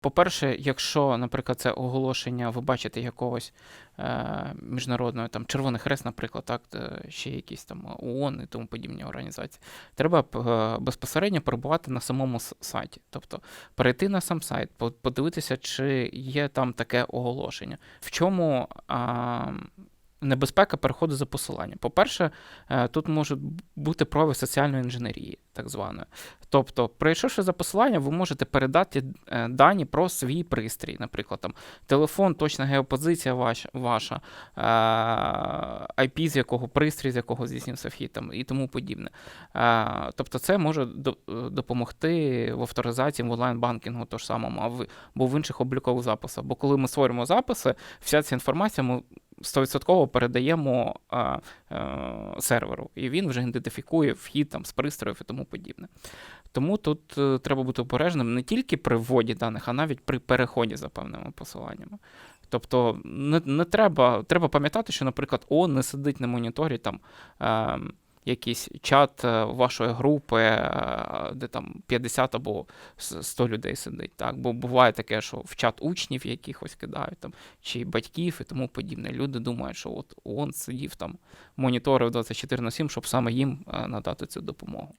По-перше, якщо, наприклад, це оголошення, ви бачите якогось е, міжнародного там Червоний Хрест, наприклад, так, е, ще якісь там ООН і тому подібні організації, треба е, безпосередньо перебувати на самому сайті. Тобто перейти на сам сайт, по- подивитися, чи є там таке оголошення. В чому а, небезпека переходу за посиланням? По-перше, е, тут можуть бути прояви соціальної інженерії, так званої. Тобто, прийшовши за посиланням, ви можете передати е, дані про свій пристрій, наприклад, там телефон, точна геопозиція ваша, ваша е, IP, з якого пристрій, з якого здійснився вхід там, і тому подібне. Тобто, це може допомогти в авторизації в онлайн-банкінгу то ж самому, або в інших облікових записах. Бо коли ми створюємо записи, вся ця інформація 100% передаємо е, е, серверу, і він вже ідентифікує вхід там з пристроїв і тому подібне. Тому тут е, треба бути обережним не тільки при вводі даних, а навіть при переході за певними посиланнями. Тобто не, не треба, треба пам'ятати, що, наприклад, ООН не сидить на моніторі там. Е, Якийсь чат е, вашої групи, е, де там 50 або с- 100 людей сидить. Так? Бо буває таке, що в чат учнів якихось кидають там, чи батьків і тому подібне. Люди думають, що от он сидів там, моніторив 24 на 7, щоб саме їм е, надати цю допомогу.